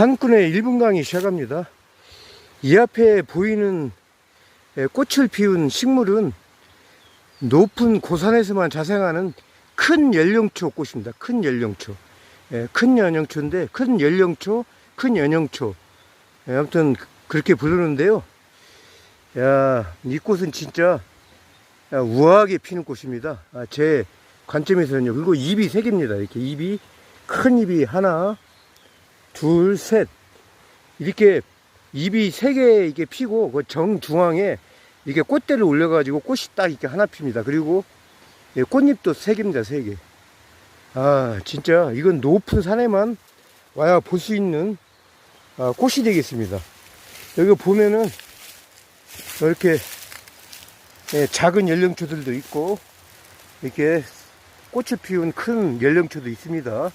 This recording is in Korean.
산꾼의 1분 강의 시작합니다. 이 앞에 보이는 에, 꽃을 피운 식물은 높은 고산에서만 자생하는 큰 연령초 꽃입니다. 큰 연령초. 예, 큰 연령초인데, 큰 연령초, 큰 연령초. 예, 아무튼 그렇게 부르는데요. 야, 이 꽃은 진짜 야, 우아하게 피는 꽃입니다. 아, 제 관점에서는요. 그리고 잎이 세 개입니다. 이렇게 잎이, 큰 잎이 하나, 둘, 셋. 이렇게 잎이 세 개 이렇게 피고, 그 정중앙에 이렇게 꽃대를 올려가지고 꽃이 딱 이렇게 하나 핍니다. 그리고 예, 꽃잎도 세 개입니다. 세 개. 아, 진짜 이건 높은 산에만 와야 볼 수 있는 아, 꽃이 되겠습니다. 여기 보면은 이렇게 예, 작은 연령초들도 있고 이렇게 꽃을 피운 큰 연령초도 있습니다.